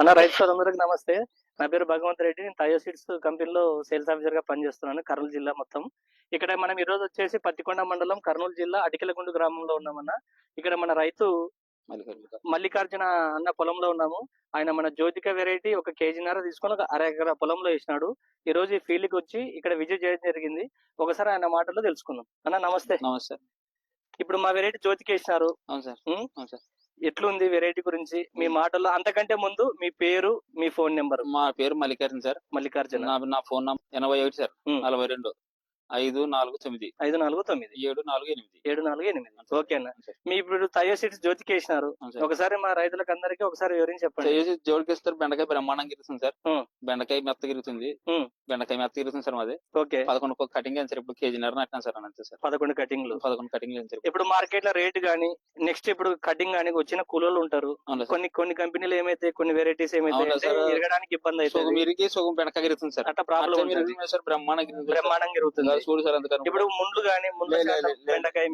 అన్న రైతు సోదరులకు నమస్తే. నా పేరు భగవంత్ రెడ్డి. నేను టయో సీడ్స్ కంపెనీలో సేల్స్ ఆఫీసర్గా పనిచేస్తున్నాను కర్నూలు జిల్లా మొత్తం. ఇక్కడ మనం ఈ రోజు వచ్చేసి పత్తికొండ మండలం కర్నూలు జిల్లా అటికెలగుండు గ్రామంలో ఉన్నామన్న. ఇక్కడ మన రైతు మల్లికార్జున అన్న పొలంలో ఉన్నాము. ఆయన మన జ్యోతిక వెరైటీ ఒక కేజీన్నర తీసుకొని ఒక అర ఎకరా పొలంలో వేసినాడు. ఈ రోజు ఈ ఫీల్డ్కి వచ్చి ఇక్కడ విజిట్ చేయడం జరిగింది. ఒకసారి ఆయన మాటల్లో తెలుసుకుందాం. అన్న నమస్తే. నమస్తే. ఇప్పుడు మా వెరైటీ జ్యోతికి వేసినారు అవును సార్. ఉం? అవును సార్. ఎట్లుంది వెరైటీ గురించి మీ మాటల్లో అంతకంటే ముందు మీ పేరు మీ ఫోన్ నెంబర్ మా పేరు మల్లికార్జున సార్. మల్లికార్జున? నా నా ఫోన్ నంబర్ ఎనభై ఒకటి సార్. నలభై రెండు. ఐదు నాలుగు తొమ్మిది. ఐదు నాలుగు తొమ్మిది. ఏడు నాలుగు ఎనిమిది. ఏడు నాలుగు ఎనిమిది. ఓకే అన్న. మీ ఇప్పుడు తయో సీట్స్ జ్యోతికి వేసినారు. ఒకసారి మా రైతులకు అందరికి ఒకసారి వివరించి చెప్పండి. చేసి జోడికి ఇస్తారు బెండకాయ బ్రహ్మాండంగా ఇరుగుతుంది సార్. బెండకాయ మెత్త ఇరుగుతుంది ఉం. బెండకాయ మెత్త ఇరుగుతుంది సార్ మాది. ఓకే. పదకొండు కటింగ్ అని సార్? ఇప్పుడు కేజీ నర నట్టాను సార్ అని అంతే సార్. పదకొండు కటింగ్లు. పదకొండు కటింగ్ అని సార్? ఇప్పుడు మార్కెట్లో రేట్ గానీ నెక్స్ట్ ఇప్పుడు కటింగ్ గానీ వచ్చిన కూలీలు ఉంటారు. కొన్ని కొన్ని కంపెనీలు ఏమైతే కొన్ని వెరైటీస్ ఏమైతే? ఇరగడానికి ఇబ్బంది ఇరిగి సగం బెండకాయ ఇరుగుతుంది సార్. అట్లా ప్రాబ్లం బ్రహ్మాండంగా ఇరుగుతుంది సార్. చూడు సార్ అందుకని ఇప్పుడు ముండ్లు గానీ. బెండకాయ మీద. బెండకాయ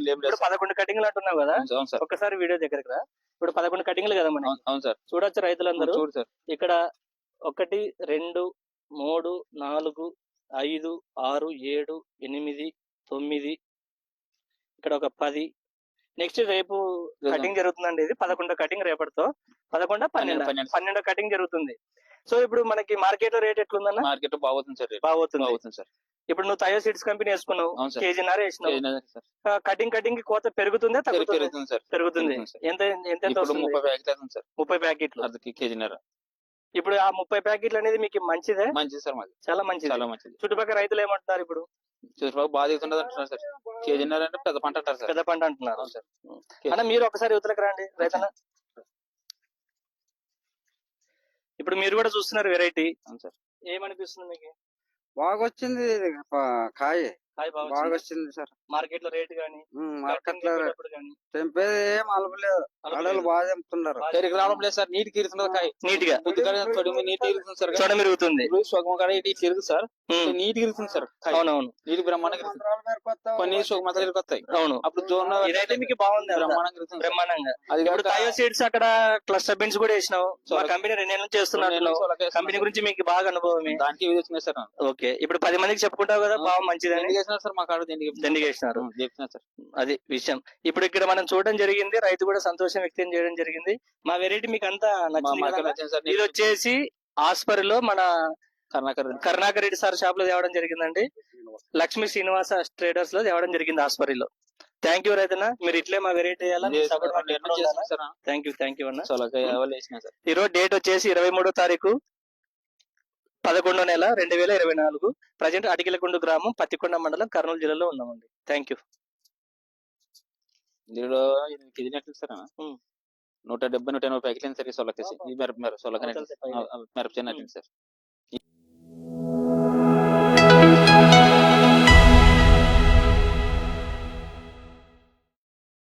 లేవు ఇప్పుడు పదకొండు కటింగ్లు అంటున్నావు కదా? అవును సార్, అవును సార్. ఒక్కసారి వీడియో దగ్గరకు రా. ఇప్పుడు పదకొండు కటింగ్లు కదా మనకి. అవును- సార్. చూడొచ్చు రైతులందరూ. చూడు సార్. ఇక్కడ ఒకటి రెండు మూడు నాలుగు ఐదు ఆరు ఏడు ఎనిమిది తొమ్మిది ఇక్కడ ఒక పది. నెక్స్ట్ రేపు కటింగ్ జరుగుతుందండి ఇది. పదకొండో కటింగ్ రేపటితో. పదకొండ పన్నెండు? పన్నెండు. కటింగ్ జరుగుతుంది. సో ఇప్పుడు మనకి మార్కెట్లో రేట్ ఎట్లుందన్న? మార్కెట్ బాగుతుంది సార్. బాగుతుంది బాగుతుంది సార్. ఇప్పుడు నువ్వు తయో సీడ్స్ కంపెనీ వేసుకున్నావు. అవును సార్. కేజీ నర వేసినావు. కేజీ నర సార్. కటింగ్ కటింగ్కి కోత పెరుగుతుందా పెరుగు- తగ్గుతుంది? పెరుగుతుంది సార్. పెరుగుతుంది. పెరుగుతుంది సార్. ఎంత ఎంత ఎంత ఇప్పుడు వస్తుంది? ముప్పై ప్యాకెట్ అవుతుంది సార్. ముప్పై ప్యాకెట్లు. అర్ధకి కేజీన్నర ఇప్పుడు ఆ ముప్పై ప్యాకెట్లు అనేది మీకు మంచిదే? మంచిది సార్ మాది. చాలా మంచిది. చాలా మంచిది. చుట్టుపక్కల రైతులు ఏమంటున్నారు ఇప్పుడు? చూసుకో బాగా అంటున్నారు సార్. కేజీన్నర అంటే పెద్ద పంట అంటారు సార్. పెద్ద పంట అంటున్నారు. అవును సార్. అన్న మీరు ఒకసారి యువతలకు రండి రైతన్న. ఇప్పుడు మీరు కూడా చూస్తున్నారు వెరైటీ. అవును సార్. ఏమనిపిస్తుంది మీకు? బాగా వచ్చింది కాయ బాగా వచ్చింది సార్. మార్కెట్లో రేట్ గానీ మార్కెట్లో గానీ. తెంపేది ఏం అలపలేదు. ఆడలు బాగా తెంపుతున్నారు. పెరిగి రావడం లేదు సార్ నీటికి ఇరుతున్నది కాయ. నీట్గా తొడిమి నీటి ఇరుగుతుంది సార్. చూడ మెరుగుతుంది. సుగమ కాడ ఇటు ఇరుగు సార్. ఉమ్, నీటికి ఇరుగుతుంది సార్ అవునవును. నీటి బ్రహ్మాండంగా కొన్ని సుగమతలు ఇరుకొస్తాయి అవును. అప్పుడు జోన్ ఇదైతే మీకు బాగుంది. బ్రహ్మాండంగా. బ్రహ్మాండంగా. అది ఇప్పుడు టయో సీడ్స్ అక్కడ క్లస్టర్ బెంచ్ కూడా వేసినావు. మా సోలక- కంపెనీ నుంచి చేస్తున్నట్లు సోలక కంపెనీ గురించి మీకు బాగా అనుభవమే. దానికి వచ్చినాయి సార్. ఓకే. ఇప్పుడు పది మందికి చెప్పుకుంటావు కదా బాగా మంచిదని. ఎందుకు వేసినారు సార్ మా కాడ దీనికి సార్. అది విషయం. ఇప్పుడు ఇక్కడ మనం చూడడం జరిగింది రైతు కూడా సంతోషం వ్యక్తం చేయడం జరిగింది. మా వెరైటీ మీకు అంతా నచ్చింది ఇది వచ్చేసి ఆస్పరిలో మన కర్ణాకర్ కరుణాకర్ రెడ్డి సార్ షాప్లో తేవడం జరిగిందండి. లక్ష్మీ శ్రీనివాస ట్రేడర్స్లో తేవడం జరిగింది ఆస్పరిలో. థ్యాంక్ యూ రైతన్న. మీరు ఇట్లే మా variety thank you thank you అన్న. ఈ రోజు డేట్ వచ్చేసి ఇరవై మూడో తారీఖు. పదకొండో నెల రెండు వేల ఇరవై నాలుగు ప్రజెంట్ అటికిలకుండు గ్రామం పత్తికొండ మండలం కర్నూలు జిల్లాలో ఉన్నామండి. థ్యాంక్ యూ ఇందులో ఎనిమిది ఉం. నూట డెబ్బై నూట ఎనభై ప్యాకెట్లు సార్ ఈ సొలకేసి ఈ మిరప మిరప సొలక మిరప నట్టింది సార్.